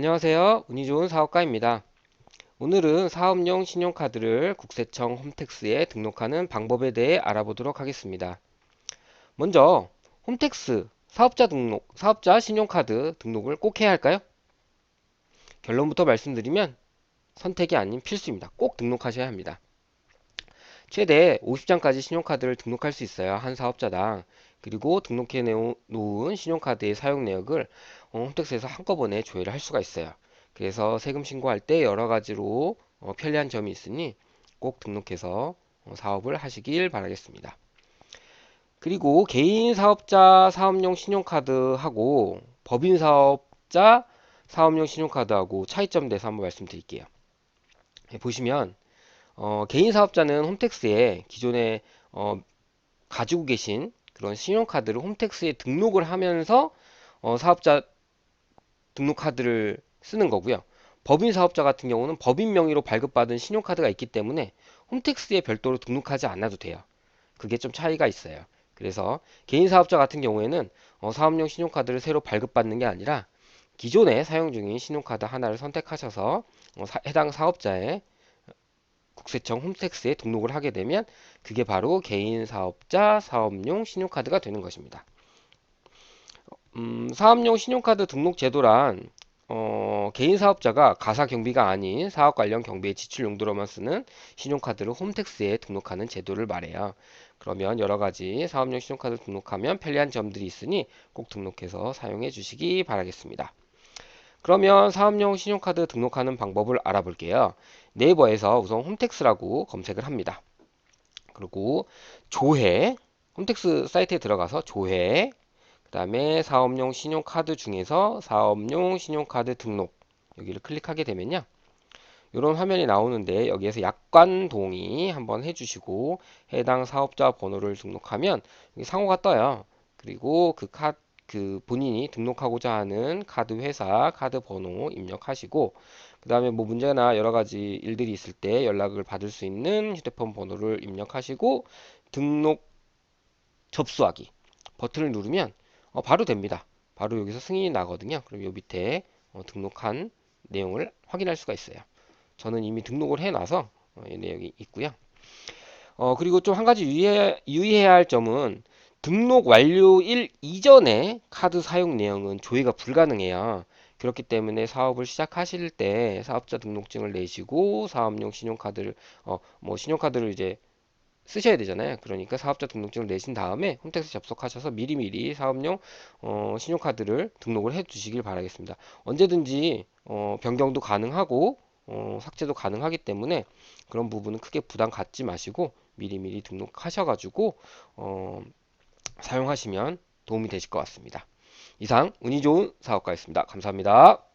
안녕하세요. 운이 좋은 사업가입니다. 오늘은 사업용 신용카드를 국세청 홈택스에 등록하는 방법에 대해 알아보도록 하겠습니다. 먼저 홈택스 사업자 등록, 사업자 신용카드 등록을 꼭 해야 할까요? 결론부터 말씀드리면 선택이 아닌 필수입니다. 꼭 등록하셔야 합니다. 최대 50장까지 신용카드를 등록할 수 있어요. 한 사업자당. 그리고 등록해 놓은 신용카드의 사용 내역을 어, 홈택스에서 한꺼번에 조회를 할 수가 있어요. 그래서 세금 신고할 때 여러 가지로 어, 편리한 점이 있으니 꼭 등록해서 어, 사업을 하시길 바라겠습니다. 그리고 개인 사업자 사업용 신용카드하고 법인 사업자 사업용 신용카드하고 차이점 대해서 한번 말씀드릴게요. 예, 보시면 어, 개인 사업자는 홈택스에 기존에 어, 가지고 계신 그런 신용카드를 홈택스에 등록을 하면서 어, 사업자 등록카드를 쓰는 거고요. 법인 사업자 같은 경우는 법인 명의로 발급받은 신용카드가 있기 때문에 홈택스에 별도로 등록하지 않아도 돼요. 그게 좀 차이가 있어요. 그래서 개인 사업자 같은 경우에는 어, 사업용 신용카드를 새로 발급받는 게 아니라 기존에 사용 중인 신용카드 하나를 선택하셔서 어, 사, 해당 사업자의 국세청 홈택스에 등록을 하게 되면 그게 바로 개인 사업자 사업용 신용카드가 되는 것입니다. 음, 사업용 신용카드 등록 제도란 어, 개인 사업자가 가사 경비가 아닌 사업 관련 경비의 지출 용도로만 쓰는 신용카드를 홈택스에 등록하는 제도를 말해요. 그러면 여러 가지 사업용 신용카드 등록하면 편리한 점들이 있으니 꼭 등록해서 사용해 주시기 바라겠습니다. 그러면 사업용 신용카드 등록하는 방법을 알아볼게요. 네이버에서 우선 홈택스라고 검색을 합니다. 그리고 조회, 홈택스 사이트에 들어가서 조회, 그 다음에 사업용 신용카드 중에서 사업용 신용카드 등록 여기를 클릭하게 되면요. 이런 화면이 나오는데 여기에서 약관 동의 한번 해주시고 해당 사업자 번호를 등록하면 상호가 떠요. 그리고 그 카드 그 본인이 등록하고자 하는 카드 회사 카드 번호 입력하시고 그 다음에 뭐 문제나 여러 가지 일들이 있을 때 연락을 받을 수 있는 휴대폰 번호를 입력하시고 등록 접수하기 버튼을 누르면 어, 바로 됩니다. 바로 여기서 승인이 나거든요. 그럼 요 밑에 어, 등록한 내용을 확인할 수가 있어요. 저는 이미 등록을 해놔서 어, 이 내용이 있고요. 어, 그리고 좀 한 가지 유의해, 유의해야 할 점은 등록 완료일 이전에 카드 사용 내용은 조회가 불가능해요. 그렇기 때문에 사업을 시작하실 때 사업자 등록증을 내시고 사업용 신용카드를 어 뭐 신용카드를 이제 쓰셔야 되잖아요. 그러니까 사업자 등록증을 내신 다음에 홈택스 접속하셔서 미리미리 사업용 어 신용카드를 등록을 해 주시길 바라겠습니다. 언제든지 어 변경도 가능하고 어 삭제도 가능하기 때문에 그런 부분은 크게 부담 갖지 마시고 미리미리 등록하셔가지고 어 사용하시면 도움이 되실 것 같습니다. 이상 운이 좋은 사업가였습니다. 감사합니다.